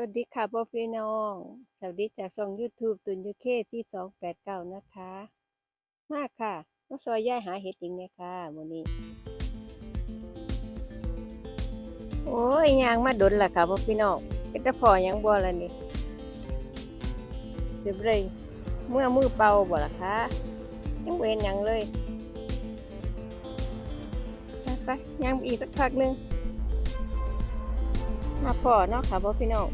วัสดีค่ะพ่อพี่น้อง สวัสดีจากช่อง YouTube ตุนยูเคที่สองแปดเก้านะคะ มากค่ะมาซอยย่ายหาเห็ดจริงเนี่ยค่ะวันนี้โอ้ยยางมาดนล่ะค่ะพ่อพี่น้องเป็นตะพอยังบ่ละนี่เดี๋ยวเลยเมื่อมือเป่าบ่ล่ะคะยังเวนยังเลยไปไปยังอีกสักพักหนึงมาพอเนาะค่ะพ่อพี่น้อง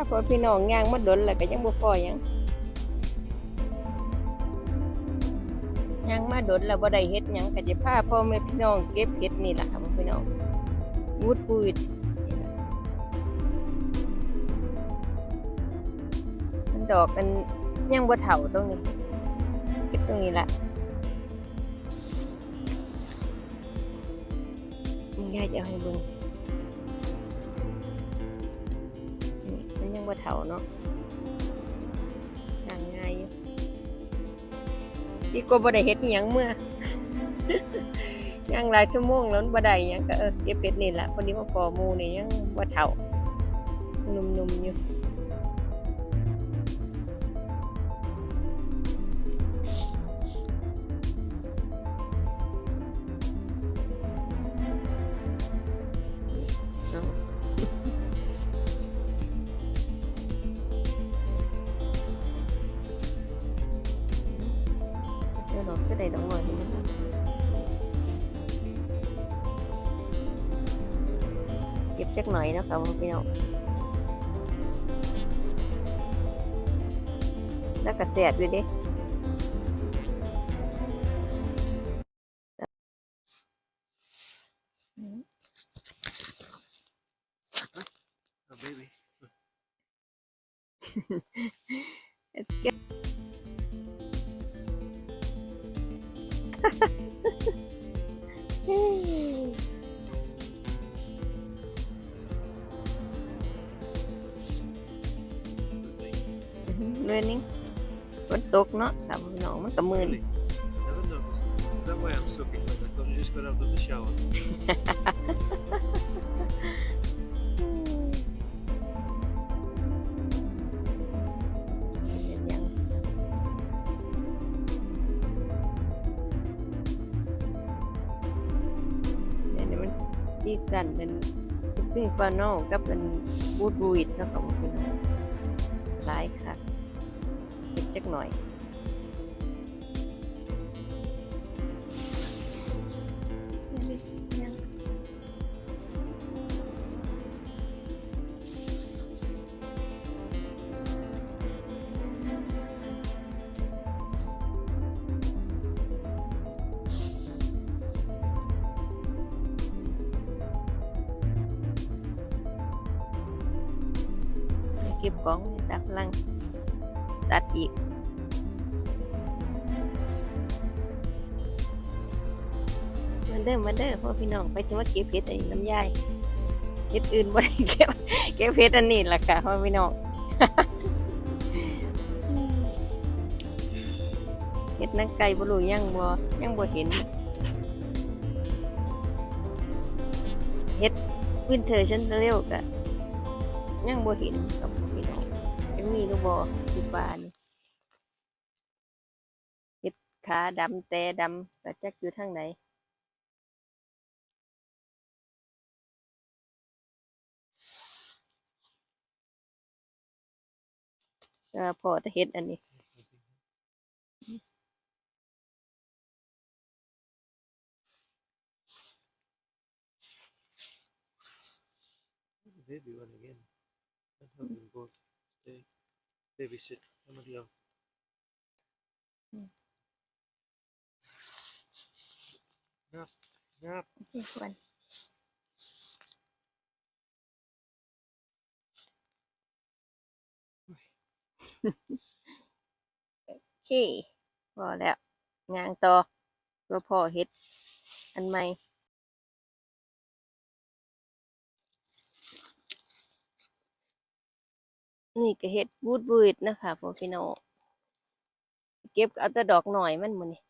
ถ้าพ่อพี่น้องย่างมาดนแล้วก็ยังบ่พอยังย่างมาดนแล้วบ่ได้เฮ็ดหยังก็จะพาพ่อแม่พี่น้องเก็บเฮ็ดนี่ล่ะค่ะพ่อพี่น้องวูดปูดนี่ล่ะมันดอกกันยังบ่เฒ่าตรงนี้เก็บตรงนี้ล่ะงยายจะเอาให้เบิ่ง บ่เฒ่าเนาะย่างง่ายอีกว่าบ่ได้เฮ็ดหยังเมื่อยังหลายชั่วโมงแล้วมันบ่ได้หยังก็เออเก็บเป็ดนี่ล่ะพอดีมาพอหมู่นี่ยังบ่เฒ่าหนุ่มๆอยู่ จักหน่อยเนาะค่ะพี่น้องแล้วก็แสบอยู่เดิ Oh, baby. เรื่อยนี้ฝนตกเนาะค่ะพี่น้องมันก็มืน Really? Never noticed. Is that why I'm soaking wet? I thought you just got out of the shower. เห็นยังเนี่ยมันที่สั่นเป็นซึ่งฟานอลกับเป็นบูดบูดเนาะค่ะพี่น้องหลายค่ะเก็บ จักหน่อยยังเก็บของตัดพลัง ตัดอีก มันเด้อมาเด้อพ่อพี่น้องไปจะมาเก็บเพชรอันนี้น้ำยายเพชรอื่นบ่ได้เก็บเก็บเพชรอันนี้ล่ะค่ะพ่อพี่น้องเฮ็ดนังไก่บ่รู้ยังบ่ยังบ่เห็นเฮ็ดวินเทอร์ฉันเร็วกะยังบ่เห็นกับ มีหรือบ่ที่ฟ้านี่เห็ดขาดำแต่ดำก็จักอยู่ทางไหนพอจะเห็ดอันนี้ The baby one again. Let her go stay babysit somebody else. Mm. Nap, nap. โอเคควรโอเคพอแล้วงานต่อเพื่อพอเฮ็ด อันใหม่ นี่ก็เฮ็ดบูดบูดนะคะพ่อพี่น้องเก็บเอาแต่ดอกหน่อยมันหมันนี่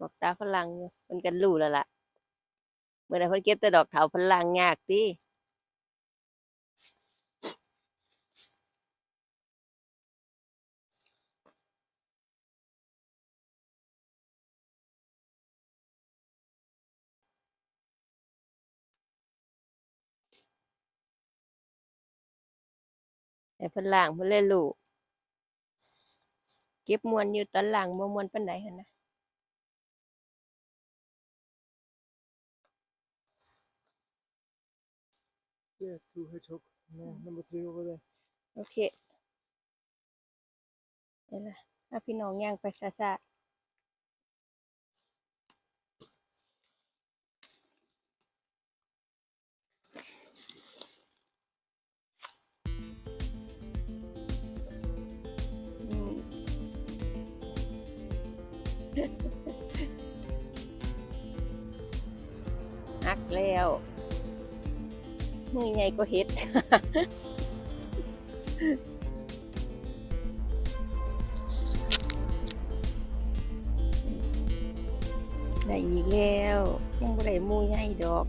ดอกตาฝรั่งมันกันรู้แล้วล่ะเมื่อไหร่เพิ่นเก็บแต่ดอกเถาฝรั่งยากติ แต่เพิ่นล่างเพิ่นเลยรู้เก็บมวนอยู่ตอนล่างบ่มวนปานใดหั่นนะ Yeah, two hedgehog. No, number three over there. โอเคเดี๋ยวละถ้าพี่น้องย่างไปซะๆ แล้วมือไงก็เฮ็ดได้อีกแล้วยังบ่ได้มูใหญ่ดอก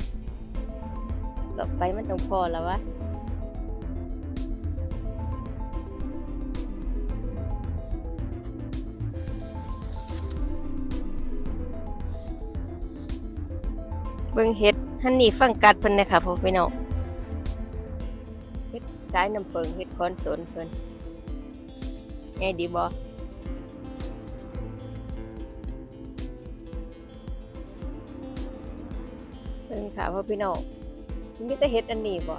ต่อไปมันต้องพอแล้ววะเบิ่งเห็ด ฮันนี่ฟังกัดเพิ่นนยค่ะพ่อพี่น้องเฮ็ดสายน้ำเปิงเฮ็ดคอนสนเพิ่นไงดีบ่เบิ่งค่ะพ่อพี่น้องมีแต่เฮ็ดอันนี้บ่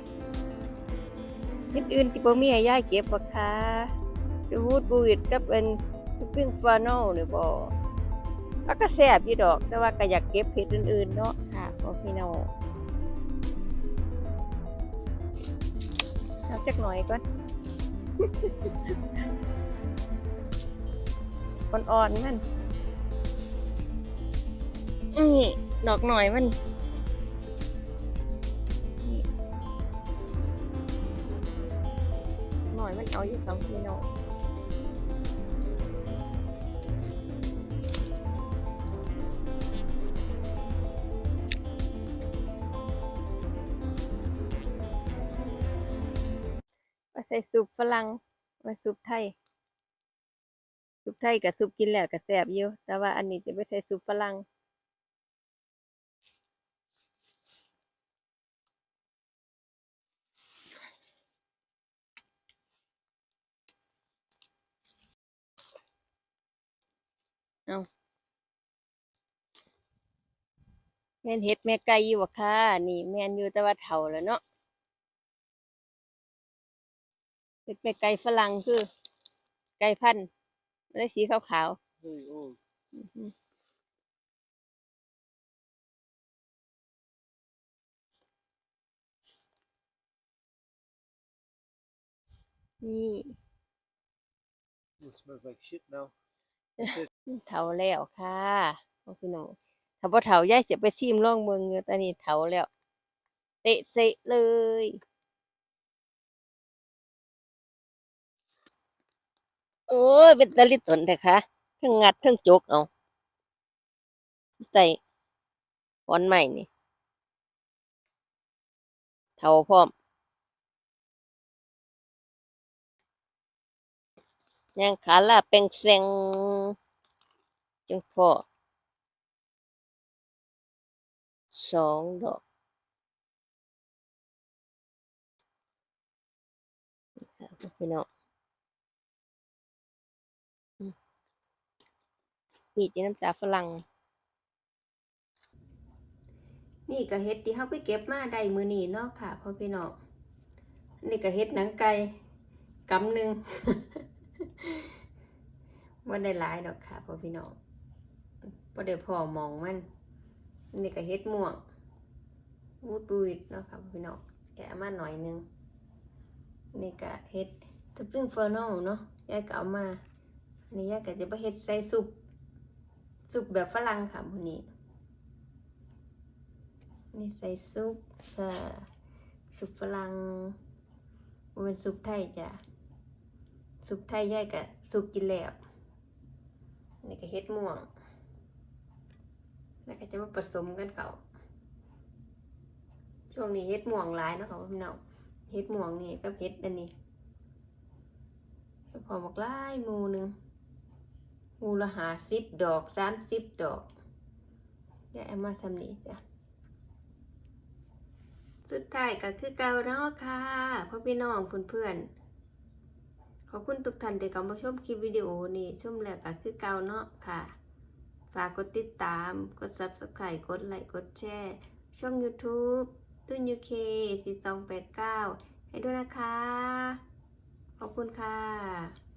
เฮ็ดอื่นที่บ่มีให้ยายเก็บบ่คะดูฮูดบูดกับเป็นปิ้งฟาโนนี่บ่ก็ก็แซ่บอยู่ดอก แต่ว่าก็อยากเก็บเห็ดอื่นๆเนาะ พี่น้องเอาจักหน่อยก่อนอ่อนๆมันอือดอกหน่อยมันนี่หน่อยมันเอาอยู่สองพี่น้อง ใส่ซุปฝรั่งมาซุปไทยซุปไทยกับซุปกินแล้วก็แซ่บอยู่แต่ว่าอันนี้จะไปใส่ซุปฝรั่งเอาแม่นเฮ็ดแม่ไก่อยู่บ่ค่ะ นี่ แม่นอยู่แต่ว่าเฒ่าแล้วเนาะ เป็นเป็ดไก่ฝรั่งคือ ไก่พันธุ์มันได้สีขาว Very old. ๆอือฮึนี่ It smells like shit now. เถาแล้วค่ะพ่อพี่น้องถ้าบ่เถายายเสียไปซิมลองเมืองอยู่ตอนนี้เถาแล้ว เตะเซะเลย โอ้ยเป็นตะลิตนแต่ค่ะทั้งงัดทั้งจกเอาใส่ขอนใหม่นี่เถาพร้อมย่างขาลาเป็งเซงจังพอสองดอกค่ะพี่น้องอืม มีจีน้ำตาฝรั่ง นี่ก็เฮ็ดที่เฮาไปเก็บมาได้มื้อนี้เนาะค่ะพ่อพี่น้องนี่ก็เฮ็ดหนังไก่กำหนึ่งบ่ได้หลายดอกค่ะพ่อพี่น้องบ่ได้พอมองมัน นี่ก็เฮ็ดม่วงวูดบูดเนาะค่ะพ่อพี่น้องแกะมาหน่อยหนึงนี่ก็เฮ็ดทับปิ้งเฟอร์โนเนาะยายก็เอามาอันนี้ยายก็จะไปเฮ็ดใส่ซุป ซุปแบบฝรั่งค่ะมื้อนี้นี่ใส่ซุปเอ่อซุปฝรั่งเป็นซุปไทยจ้ะซุปไทยย่ายกะซุปกินแล้วนี่ก็เฮ็ดม่วง แล้วก็จะมาผสมกันเขาช่วงนี้เฮ็ดม่วงหลายเนาะค่ะพี่น้องเฮ็ดม่วงนี่กับเฮ็ดอันนี้พอบอกหลายหมูหนึง มูละหาสิบดอกสามสิบดอกเดี๋ยวเอามาทำนี้จ้ะสุดท้ายก็คือเก่าเนาะค่ะพ่อพี่น้องเพื่อนๆขอบคุณทุกท่านที่เข้ามาชมคลิปวิดีโอนี้ชมแล้วก็คือเก่าเนาะค่ะ ฝากกดติดตาม กด Subscribe กดไลค์กดแชร์ช่อง YouTube ตุ้น UK 4289ให้ด้วยนะคะ ขอบคุณค่ะ